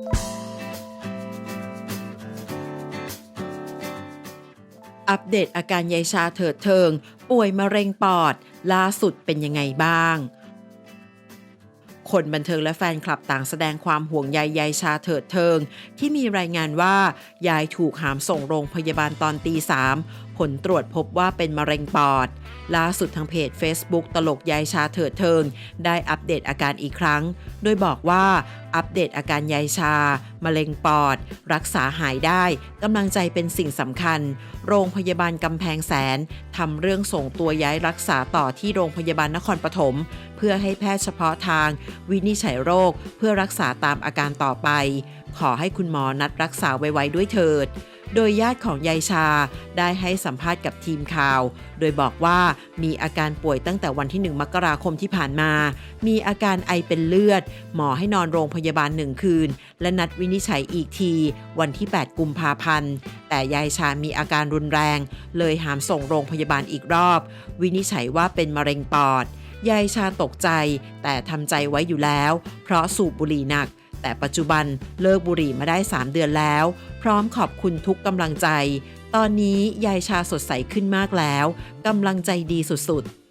อัปเดตอาการยายชาเถิดเทิง ป่วยมะเร็งปอด ล่าสุดเป็นยังไงบ้าง คนบันเทิงและแฟนคลับต่างแสดงความห่วงใยยายชาเถิดเทิง ที่มีรายงานว่ายายถูกหามส่งโรงพยาบาลตอนตีสามผลตรวจพบว่าเป็นมะเร็งปอด ล่าสุดทางเพจ Facebook ตลกยายชาเถิดเทิง ได้อัปเดตอาการอีกครั้ง โดยบอกว่าอัปเดตอาการยายชา มะเร็งปอด รักษาหายได้ กำลังใจเป็นสิ่งสำคัญ โรงพยาบาลกำแพงแสนทำเรื่องส่งตัวย้ายรักษาต่อที่โรงพยาบาลนครปฐมเพื่อให้แพทย์เฉพาะทาง วินิจฉัยโรค เพื่อรักษาตามอาการต่อไป ขอให้คุณหมอนัดรักษาไวๆด้วยเถิด โดยญาติของยายชาได้ให้สัมภาษณ์กับทีมข่าว โดยบอกว่ามีอาการป่วยตั้งแต่วันที่ 1 มกราคมที่ผ่านมา มีอาการไอเป็นเลือด หมอให้นอนโรงพยาบาลหนึ่งคืน และนัดวินิจฉัยอีกที วันที่ 8 กุมภาพันธ์ แต่ยายชามีอาการรุนแรง เลยหามส่งโรงพยาบาลอีกรอบ วินิจฉัยว่าเป็นมะเร็งปอด ยายชาตกใจ แต่ทำใจไว้อยู่แล้ว เพราะสูบบุหรี่หนัก แต่ปัจจุบันเลิกบุหรี่มาได้ 3 เดือนแล้ว พร้อมขอบคุณทุกกำลังใจ ตอนนี้ยายชาสดใสขึ้นมากแล้วกำลังใจดีสุดๆ